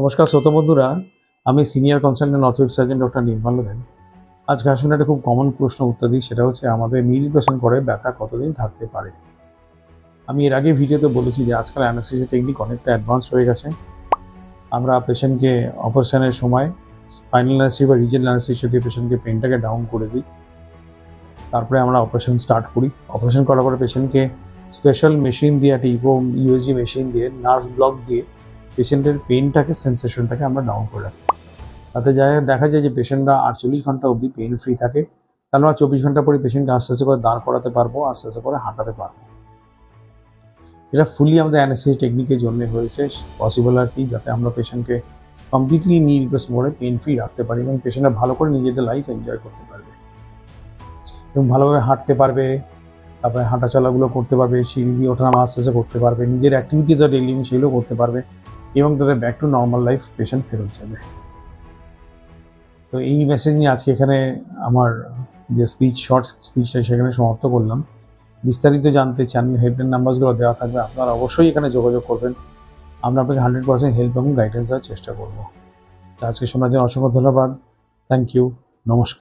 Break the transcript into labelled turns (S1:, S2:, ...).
S1: নমস্কার শ্রোত বন্ধুরা, আমি সিনিয়র কনসালটেন্ট অথরিক সার্জন ডক্টর নির্মল দেন আজকে আসলে একটা খুব কমন প্রশ্ন উত্তর দিই, সেটা হচ্ছে আমাদের পেশেন্ট করে ব্যথা কতদিন থাকতে পারে? আমি এর আগে ভিডিওতে বলেছি যে আজকাল অ্যানাস্থেসিয়া টেকনিক অনেকটা অ্যাডভান্স হয়ে গেছে। আমরা পেশেন্টকে অপারেশনের সময় স্পাইনাল অ্যানাস্থেসিয়া বা রিজেনাল অ্যানাস্থেসিয়া দিয়ে পেশেন্টকে পেনটাকে ডাউন করে দিই। তারপরে আমরা অপারেশন স্টার্ট করি। অপারেশন করার পরে পেশেন্টকে স্পেশাল মেশিন দিয়ে, একটা ইভো ইউএসজি মেশিন দিয়ে নার্ভ ব্লক দিয়ে পেশেন্টের পেনটাকে, সেন্সেশনটাকে আমরা ডাউন করে রাখি। তাতে যায়, দেখা যায় যে পেশেন্টরা আটচল্লিশ ঘণ্টা অবধি পেন ফ্রি থাকে। তাহলে আমরা চব্বিশ ঘণ্টা পরে পেশেন্টকে আস্তে আস্তে করে দাঁড় করাতে পারব, আস্তে আস্তে করে হাঁটাতে পারব। এটা ফুলি আমাদের অ্যানাস্থেসি টেকনিকের জন্য হয়েছে। পসিবল আর কি, যাতে আমরা পেশেন্টকে কমপ্লিটলি নি রিপ্লেস করে পেন ফ্রি রাখতে পারি এবং পেশেন্টরা ভালো করে নিজেদের লাইফ এনজয় করতে পারবে। এবং ভালোভাবে হাঁটতে পারবে, তারপরে হাঁটা চলাগুলো করতে পারবে, সিঁড়ি দিয়ে ওঠানামা আস্তে আস্তে করতে পারবে, নিজের অ্যাক্টিভিটিস আর ডেইলি সেগুলো করতে পারবে। এবং তাদের back to normal life patient ফেরত যাবে। তো এই মেসেজ নিয়ে আজকে এখানে আমার যে স্পিচ শর্ট স্পিচটা সেখানে সমাপ্ত করলাম। বিস্তারিত জানতে চ্যানেল হেল্পলাইন নাম্বারসগুলো দেওয়া থাকবে, আপনারা অবশ্যই এখানে যোগাযোগ করবেন। আমরা আপনাকে হান্ড্রেড পার্সেন্ট হেল্প এবং গাইডেন্স দেওয়ার চেষ্টা করব। তো আজকে শোনার জন্য অসংখ্য ধন্যবাদ। থ্যাংক ইউ নমস্কার।